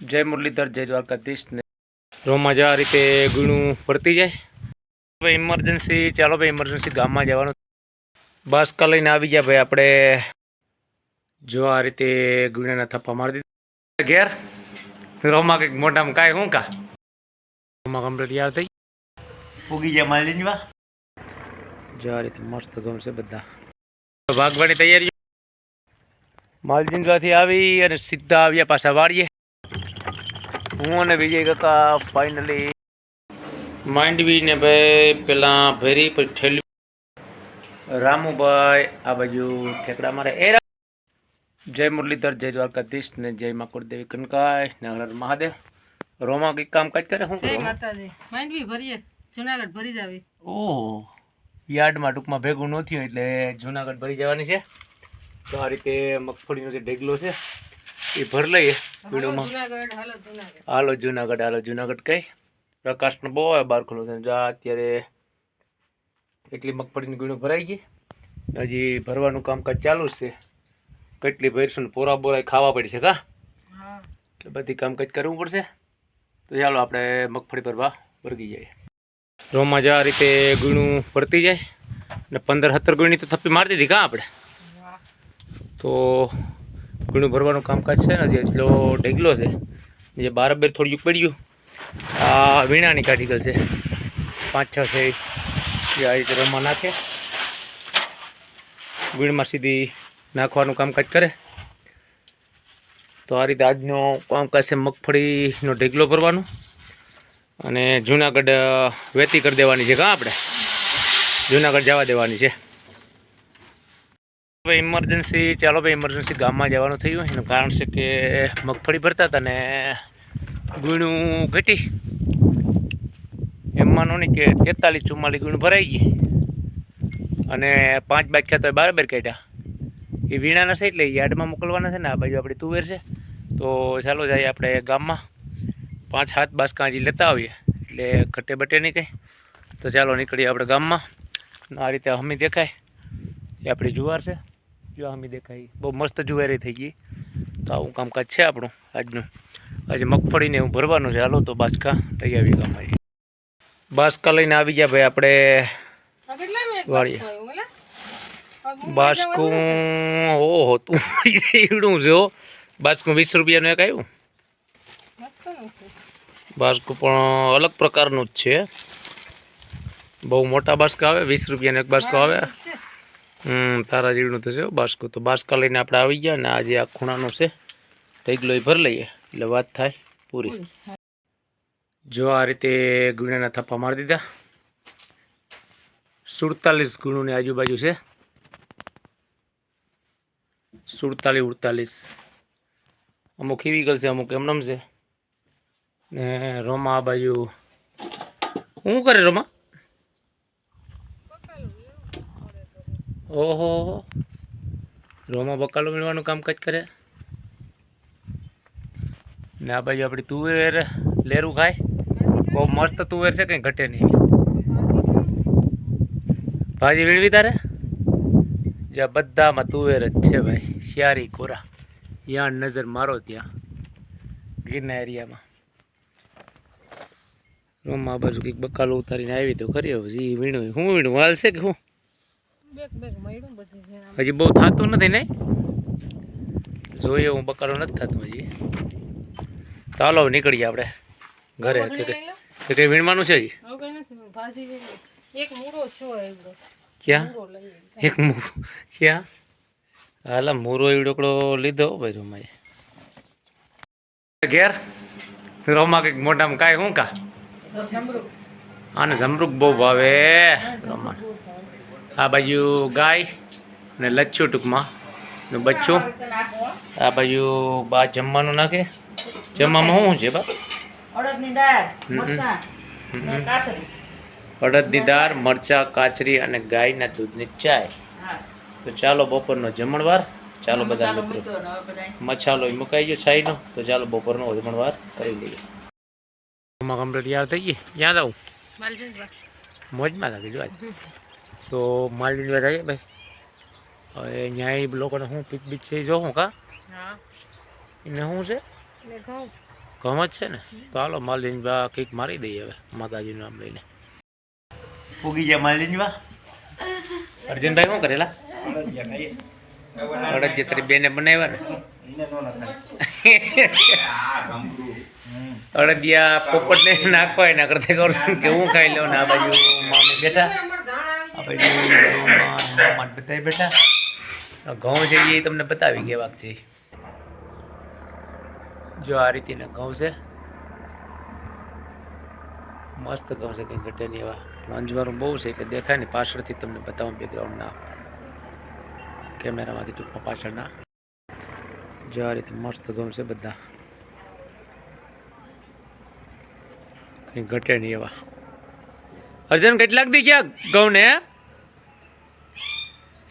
જય મુરલીધર, જય દ્વારકાધીશ ને રોમાં જવા રીતે ગુણું પડતી જાય. ભાઈ ઇમરજન્સી ચાલો ભાઈ ઇમરજન્સી ગામમાં જવાનું. બસ કા લઈને આવી ગયા ભાઈ આપણે. જો આ રીતે ગુણાના થપ્પા મારી દીધા. ઘેર. રોમાં કંઈક મોટામાં કાંઈ શું કા? રોમાં કમ્પ્લીટ યાર થઈ. ઉગી ગયા માલિનવા જો આ રીતે મસ્ત ગમશે બધા. ભાગવાની તૈયારી માલજીંદવાથી આવી અને સીધા આવ્યા પાછા વાળીએ. હું અને વિજય કાકા ફાઇનલી માંડવી ને ભાઈ પેલા ભેરી પછી ઠેલી રામુભાઈ આ બાજુ ઠેકડા મારે. એ જય મુરલીધર જય દ્વારકાધીશ ને જય માકુરદેવી કનકાય ને હર હર મહાદેવ. રોમા કઈ કામકાજ કરે? હું જય માતાજી. માંડવી ભરીએ. જુનાગઢ ભરી જાવી. ઓહો. યાર્ડમાં ટૂંકમાં ભેગું ન થયું એટલે જુનાગઢ ભરી જવાની છે. તો આ રીતે મગફળીનો જે ઢેગલો છે એ ભર લઈએ વિડીયોમાં. જુનાગઢ હાલો જુનાગઢ. હાલો જુનાગઢ કઈ? પ્રકાશનો બહુ આવે બહાર ખુલ્લો છે જો અત્યારે એટલી મગફળીની ગુણો ભરાઈ ગઈ. હજી ભરવાનું કામકાજ ચાલુ છે. કેટલી ભરશું ને પોરા બોરા ખાવા પડશે કા? એટલે બધી કામકાજ કરવું પડશે. તો ચાલો આપણે મગફળી ભરવા વર્ગી જઈએ. રોમાં જ આ રીતે ગુણું ભરતી જાય. ને પંદર સત્તર ગુણી તો થપ્પી મારતી હતી કાં આપણે? તો ગુણું ભરવાનું કામકાજ છે ને જે એટલો ઢેગલો છે. જે બારબર થોડીક પડ્યું આ વીણાની કાઢીકલ છે. પાંચ, છ છે એ. આ રીતે રમવા નાખે. વીણમાં સીધી નાખવાનું કામકાજ કરે. તો આ રીતે આજનો કામકાજ છે મગફળીનો ઢેગલો ભરવાનો. અને જુનાગઢ વેતી કરી દેવાની છે કાં આપણે? જુનાગઢ જવા દેવાની છે. હવે ઇમરજન્સી ચાલો ભાઈ ઇમરજન્સી ગામમાં જવાનું થયું. એનું કારણ છે કે મગફળી ભરતા હતા ને ગુણું ઘટી. એમ માનો નહીં કે તેતાલીસ ચુમ્માલીસ ગુણ ભરાઈ ગઈ. અને પાંચ બાક્યા તો બરાબર કાઢ્યા. એ વીણાના છે એટલે યાર્ડમાં મોકલવાના છે ને, આ બાજુ આપણી તુવેર છે. તો ચાલો જઈએ આપણે ગામમાં. પાંચ હાથ બાસ કાંજી લેતા આવીએ. એટલે ઘટે બટે નહીં કંઈ. તો ચાલો નીકળીએ આપણે ગામમાં. આ રીતે હમી દેખાય. એ આપણી જુવાર છે. જો આમી દેખાય બહુ મસ્ત જુવારી થઈ ગઈ. તો આવું કામકાજ છે આપણું આજનું. આજે મગફળીને હું ભરવાનું છે. હાલો તો બાસકા લઈ આવી ગામમાં. બાસકા લઈને આવી ગયા ભાઈ આપણે વાળીએ. બાસ્કો ઓહો તું ઈડું છે હો. બાસકું વીસ રૂપિયાનું એક આવ્યું. બાસકું પણ અલગ પ્રકારનું જ છે. બહુ મોટા બાસકા આવે વીસ રૂપિયાનો એક બાસકો આવે. જ. હમ તારા જીવનું થશે બાસ્કો. તો બાસ્કા લઈને આપણે આવી ગયા ને આજે આ ખૂણાનું છે. ઢગલો એ ભરી લઈએ એટલે વાત થાય પૂરી. જો આ રીતે ગુણાના થપ્પા મારી દીધા. સુડતાલીસ ગુણોની આજુબાજુ છે. સુડતાલીસ ઉડતાલીસ. અમુક એવી ગલ છે અમુક એમનેમ છે. ને રોમા આ બાજુ શું કરે રોમા? ઓહો. રોમાં બકાલો મેળવાનું કામકાજ કરે? ને આ બાજુ આપણી તુવેર લેરું ખાય. બહુ મસ્ત તુવેર છે, કંઈ ઘટે નહીં. ભાજી વીણવી તારે? જે, બધામાં તુવેર જ છે ભાઈ. શિયારી કોરા. યાણ નજર મારો ત્યાં. ગીરના એરિયામાં. રૂમમાં બાજુ કંઈક બકાલો ઉતારીને આવી તો ખરી. હવે જી વીણું. હું વીણું? હાલ છે કે હું? હજી બહુ થતું નથી નહીં જોઈએ હું બકાલો નથી થતું હજી. ચાલો હવે નીકળીએ આપણે ઘરે. કે કંઈ- વીણવાનું છે હજી. એક ક્યાં? એક મૂરો. ક્યાં? હાલા મૂરો એવડોકડો લીધો ભાઈ રોમાએ. ઘેર? રોમા કંઈક મોઢામાં કાંઈ શું કા. આને જમરૂક બહુ ભાવે. રોમા આ બાજુ ગાય ને લચ્છું ટૂંકમાં ને બચ્ચું. આ બાજુ બા જમવાનું નાખે. જમવામાં શું છે બા? અડદની દાળ. મરચાં કાચરી અને ગાયના દૂધની ચાય. તો ચાલો બપોરનો જમણવાર. ચાલો બધા મિત્રો મસાલો ય મુકાઈ ગયો છાઈનો તો ચાલો બપોરનો જમણવાર કરી લઈએ. કમ્પ્લીટ યાર થઈ ગઈ? ક્યાં જાઉં મોજમાં લાગી જો આજ. તો માલ લીધવા જઈએ ભાઈ. હવે ન્યાય લોકોને શું પીક બીક છે જો હું કા? હા. એને શું છે? ને ઘઉં. જ છે ને? તો હાલો માલજીનબા કંઈક મારી દઈએ હવે માતાજીનું નામ લઈને. ઉગી ગયા માલજીનબા અર્જુનભાઈ શું કરેલા? અડદ તારી બેને બનાવ્યા ને? અડદિયા પોપટ ને નાખવા એના કરતા કરશું કે હું ખાઈ લઉં ને આ બાજુ? મામી બેઠા? મામા બધા ઘઉં છે તમને બતાવી ગયા છે. જો આ રીતેના ઘઉં છે. મસ્ત ઘઉં છે, કંઈ ઘટે નહીં એવા. અંજવારું બહુ છે કે દેખાય ને પાછળથી તમને બતાવું બેકગ્રાઉન્ડના કેમેરામાંથી ટૂંકમાં પાછળના જો આ રીતે મસ્ત ઘઉં છે બધા. કંઈ ઘટે નહીં એવા. અર્જન, કેટલાક દી ક્યાં ઘઉં ને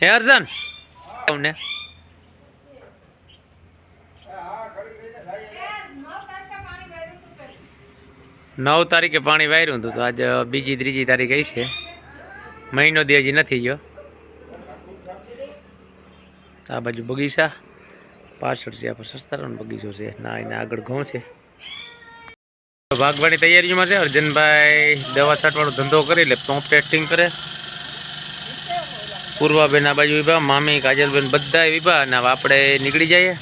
હે અર્જન? તમને? નવ તારીખે પાણી વાયરું હતું તો આજે બીજી ત્રીજી તારીખ આવી છે. મહિનો દી હજી નથી ગયો. આ બાજુ બગીચા. પાછળ છે, આપણે સસ્તારાનો બગીચો છે. ના, એના આગળ ઘઉં છે. ભાગવાની તૈયારીઓમાં છે અર્જનભાઈ. દવા છાંટવાનો ધંધો કરી લે પંપ ટેસ્ટિંગ કરે. પૂર્વાબેન આ બાજુ વિભા મામી, કાજલબેન બધા વિભા અને આપણે નીકળી જઈએ.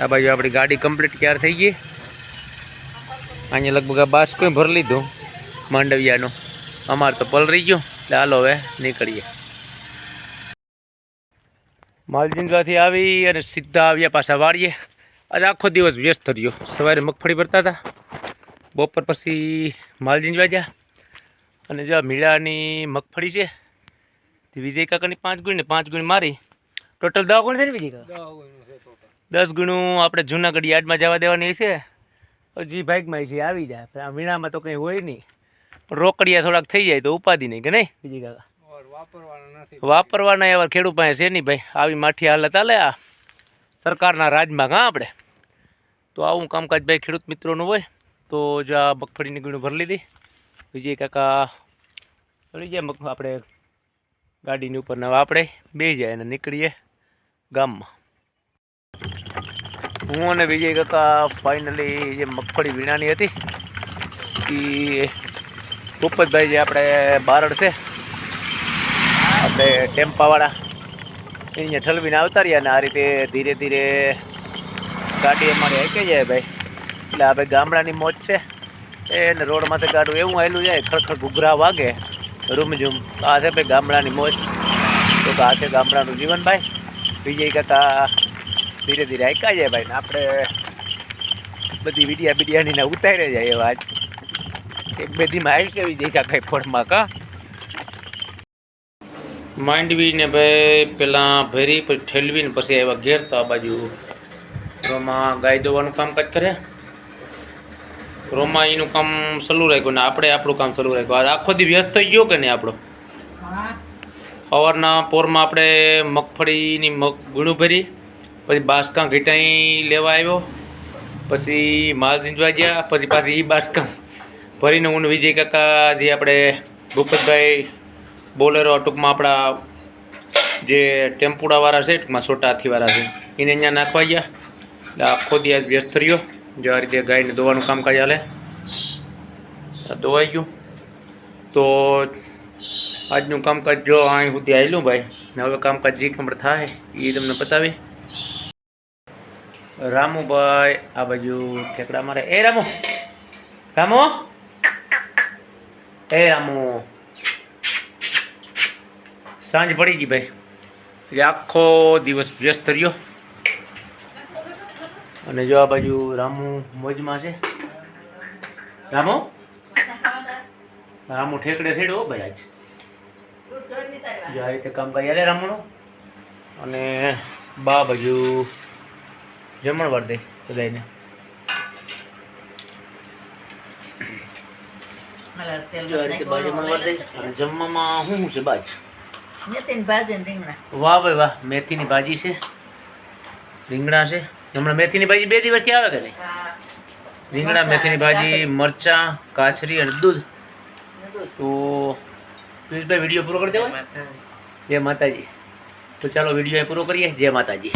આ બાજુ આપણી ગાડી કમ્પ્લીટ ક્યાર થઈ ગઈ. અહીંયા લગભગ આ બાસ કોઈ ભરી લીધું, માંડવિયાનું. અમારે તો પલરી ગયું. એટલે હાલો હવે નીકળીએ. માલજીંગાથી આવી અને સીધા આવ્યા પાછા વાળીએ આજે આખો દિવસ વ્યસ્ત રહ્યો. સવારે મગફળી ભરતા હતા. બપોર પછી માલજીંજ વાજ્યા અને જો મીળાની મગફળી છે વિજય કાકાની પાંચ ગુણ ને પાંચ ગુણ મારી. ટોટલ દસ ગુણ છે ને વિજય કાકા? દસ ગુણું આપણે જુનાગઢ યાર્ડમાં જવા દેવાની છે. હજી બાઇકમાં છે આવી જાય. વીણામાં તો કંઈ હોય નહીં. પણ રોકડિયા થોડાક થઈ જાય તો ઉપાધિ નહીં કે નહીં બીજી કાકા? વાપરવાના એવા ખેડૂત પાસે છે નહીં ભાઈ. આવી માઠી હાલત હાલે આ સરકારના રાજમાં કાં આપણે? તો આવું કામકાજ ભાઈ ખેડૂત મિત્રોનું હોય તો જો આ મગફળીની ગુણું ભરી લીધી. વિજય કાકા ચડી જાય મગ આપણે ગાડીની ઉપર નવા આપણે બે જાય અને નીકળીએ ગામમાં. હું અને વિજય કાકા ફાઇનલી જે મગફળી વીણાની હતી, એ ભૂપતભાઈ જે આપણે બારડ છે, આપણે ટેમ્પાવાળા એ ઠલવીને આવતા રહ્યા ને આ રીતે ધીરે ધીરે ગાડી અમારી હાઈકે જાય ભાઈ. એટલે આ ભાઈ ગામડાની મોજ છે. એને રોડમાંથી ગાડું એવું આવેલું જાય ખરખર ઘૂઘરા વાગે. રૂમઝૂમ. આ છે ભાઈ ગામડાની મોજ. તો આ છે ગામડાનું જીવન ભાઈ. વિજય કાકા ધીરે ધીરે હાઈકા જાય ભાઈ ને આપણે બધી વિડિયા બિડિયાની ઉતારે જાય એવા આજ. એક બે દીમાં આવી છે વિજય કાકા ફળમાં કા. માંડવી ને ભાઈ પેલા ભેરી, પછી ઠેલવી ને પછી આવ્યા ઘેર તો આ બાજુ. ગાય દોવાનું કામકાજ કરે રોમાં એનું કામ સલું રાખ્યું ને આપણે આપણું કામ સલું રાખ્યું. આખો દી વ્યસ્ત થઈ ગયો કે નહીં આપણો? સવારના પોરમાં આપણે મગફળીની મગ ગુણું ભરી પછી બાસકાં ઘીટાઈ લેવા આવ્યો પછી માલ ઝીંજવા ગયા પછી પાછી એ બાસકાં ભરીને હું વિજય કાકા જે આપણે ભૂપતભાઈ બોલેરો ટૂંકમાં આપણા જે ટેમ્પુડાવાળા છે ટૂંકમાં છોટા હાથીવાળા છે એને અહીંયા નાખવા ગયા. એટલે આખો દિવસ વ્યસ્ત રહ્યો. જો આ રીતે ગાયને દોવાનું કામકાજ હાલે. દોવાઈ ગયું. તો આજનું કામકાજ જો અહીં સુધી આવેલું ભાઈ. હવે કામકાજ જે કમર થાય એ તમને બતાવી. રામુભાઈ, આ બાજુ ઠેકડા મારે. એ રામુ! રામુ! એ રામુ! સાંજ પડી ગઈ ભાઈ. આખો દિવસ વ્યસ્ત રહ્યો. અને જો આ બાજુ રામુ મોજમાં છે. રામુ? રામુ ઠેકડે સેડો ભાઈ આજ. જો આ રીતે કામ કરી રામુનું. અને બા બાજુ જમણ દે બધાને જમણવાર દે અને જમવામાં શું છે બાજ વાહ ભાઈ વાહ મેથીની ભાજી છે. રીંગણા છે. હમણાં મેથીની ભાજી બે દિવસથી આવે કે નહીં? રીંગણા મેથીની ભાજી મરચાં કાચરી અને દૂધ. તો પિયુષભાઈ વીડિયો પૂરો કરી દેવો જય માતાજી. તો ચાલો વીડિયો પૂરો કરીએ. જય માતાજી.